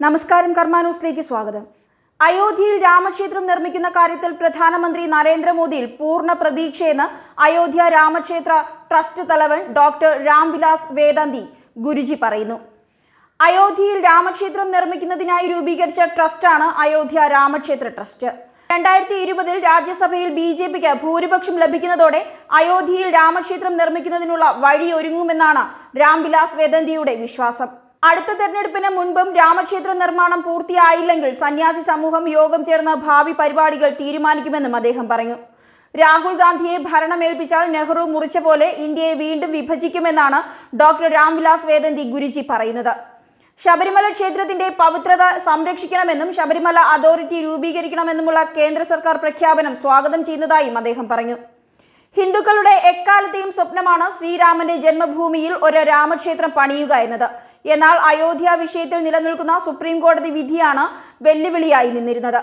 നമസ്കാരം കർമാന്യൂസിലേക്ക് സ്വാഗതം. അയോധ്യയിൽ രാമക്ഷേത്രം നിർമ്മിക്കുന്ന കാര്യത്തിൽ പ്രധാനമന്ത്രി നരേന്ദ്രമോദിയിൽ പൂർണ പ്രതീക്ഷയെന്ന് അയോധ്യ രാമക്ഷേത്ര ട്രസ്റ്റ് തലവൻ ഡോക്ടർ രാംവിലാസ് വേദാന്തി ഗുരുജി പറയുന്നു. അയോധ്യയിൽ രാമക്ഷേത്രം നിർമ്മിക്കുന്നതിനായി രൂപീകരിച്ച ട്രസ്റ്റാണ് അയോധ്യ രാമക്ഷേത്ര ട്രസ്റ്റ്. രണ്ടായിരത്തി ഇരുപതിൽ രാജ്യസഭയിൽ ബി ജെ പിക്ക് ഭൂരിപക്ഷം ലഭിക്കുന്നതോടെ അയോധ്യയിൽ രാമക്ഷേത്രം നിർമ്മിക്കുന്നതിനുള്ള വഴിയൊരുങ്ങുമെന്നാണ് രാംവിലാസ് വേദന്തിയുടെ വിശ്വാസം. അടുത്ത തെരഞ്ഞെടുപ്പിന് മുൻപും രാമക്ഷേത്ര നിർമ്മാണം പൂർത്തിയായില്ലെങ്കിൽ സന്യാസി സമൂഹം യോഗം ചേർന്ന് ഭാവി പരിപാടികൾ തീരുമാനിക്കുമെന്നും അദ്ദേഹം പറഞ്ഞു. രാഹുൽ ഗാന്ധിയെ ഭരണമേൽപ്പിച്ചാൽ നെഹ്റു മുറിച്ച പോലെ ഇന്ത്യയെ വീണ്ടും വിഭജിക്കുമെന്നാണ് ഡോക്ടർ രാംവിലാസ് വേദന്തി ഗുരുജി പറയുന്നത്. ശബരിമല ക്ഷേത്രത്തിന്റെ പവിത്രത സംരക്ഷിക്കണമെന്നും ശബരിമല അതോറിറ്റി രൂപീകരിക്കണമെന്നുമുള്ള കേന്ദ്ര സർക്കാർ പ്രഖ്യാപനം സ്വാഗതം ചെയ്യുന്നതായും അദ്ദേഹം പറഞ്ഞു. ഹിന്ദുക്കളുടെ എക്കാലത്തെയും സ്വപ്നമാണ് ശ്രീരാമന്റെ ജന്മഭൂമിയിൽ ഒരു രാമക്ഷേത്രം പണിയുക എന്നത്. എന്നാൽ അയോധ്യ വിഷയത്തിൽ നിലനിൽക്കുന്ന സുപ്രീം കോടതി വിധിയാണ് വെല്ലുവിളിയായി നിന്നിരുന്നത്.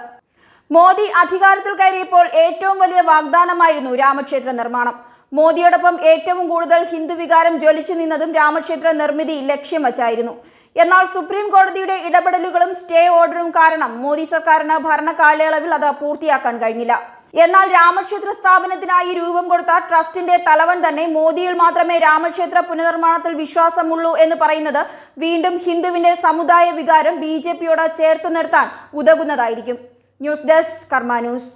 മോദി അധികാരത്തിൽ കയറിയപ്പോൾ ഏറ്റവും വലിയ വാഗ്ദാനമായിരുന്നു രാമക്ഷേത്ര നിർമ്മാണം. മോദിയോടൊപ്പം ഏറ്റവും കൂടുതൽ ഹിന്ദു വികാരം ജ്വലിച്ചു നിന്നതും രാമക്ഷേത്ര നിർമ്മിതി ലക്ഷ്യം വച്ചായിരുന്നു. എന്നാൽ സുപ്രീം കോടതിയുടെ ഇടപെടലുകളും സ്റ്റേ ഓർഡറും കാരണം മോദി സർക്കാരിന് ഭരണ കാലയളവിൽ അത് പൂർത്തിയാക്കാൻ കഴിഞ്ഞില്ല. എന്നാൽ രാമക്ഷേത്ര സ്ഥാപനത്തിനായി രൂപം കൊടുത്ത ട്രസ്റ്റിന്റെ തലവൻ തന്നെ മോദിയിൽ മാത്രമേ രാമക്ഷേത്ര പുനർനിർമ്മാണത്തിൽ വിശ്വാസമുള്ളൂ എന്ന് പറയുന്നത് വീണ്ടും ഹിന്ദുവിന്റെ സമുദായ വികാരം ബി ജെ പിയോട് ചേർത്ത് നിർത്താൻ ഉതകുന്നതായിരിക്കും. News desk Karma news.